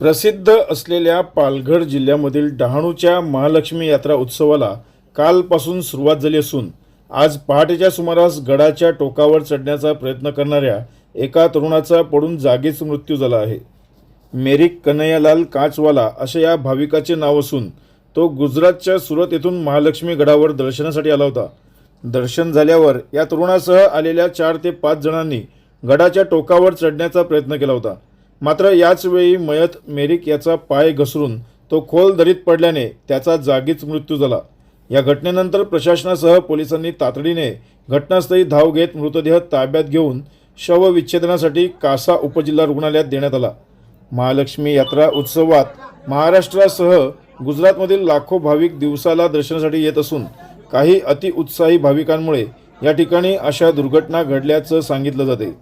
प्रसिद्ध असलेल्या पालघर जिल्ह्यामधील डहाणूच्या महालक्ष्मी यात्रा उत्सवाला कालपासून सुरुवात झाली असून आज पहाटेच्या सुमारास गडाच्या टोकावर चढण्याचा प्रयत्न करणाऱ्या एका तरुणाचा पडून जागीच मृत्यू झाला आहे. मेरिक कन्हैयालाल काचवाला असे या भाविकाचे नाव असून तो गुजरातच्या सुरत येथून महालक्ष्मी गडावर दर्शनासाठी आला होता. दर्शन झाल्यावर या तरुणासह आलेल्या चार ते पाच जणांनी गडाच्या टोकावर चढण्याचा प्रयत्न केला होता. मात्र याचवेळी मयत मेरिक याचा पाय घसरून तो खोल दरीत पडल्याने त्याचा जागीच मृत्यू झाला. या घटनेनंतर प्रशासनासह पोलिसांनी तातडीने घटनास्थळी धाव घेत मृतदेह ताब्यात घेऊन शवविच्छेदनासाठी कासा उपजिल्हा रुग्णालयात देण्यात आला. महालक्ष्मी यात्रा उत्सवात महाराष्ट्रासह गुजरातमधील लाखो भाविक दिवसाला दर्शनासाठी येत असून काही अतिउत्साही भाविकांमुळे या ठिकाणी अशा दुर्घटना घडल्याचं सांगितलं जाते.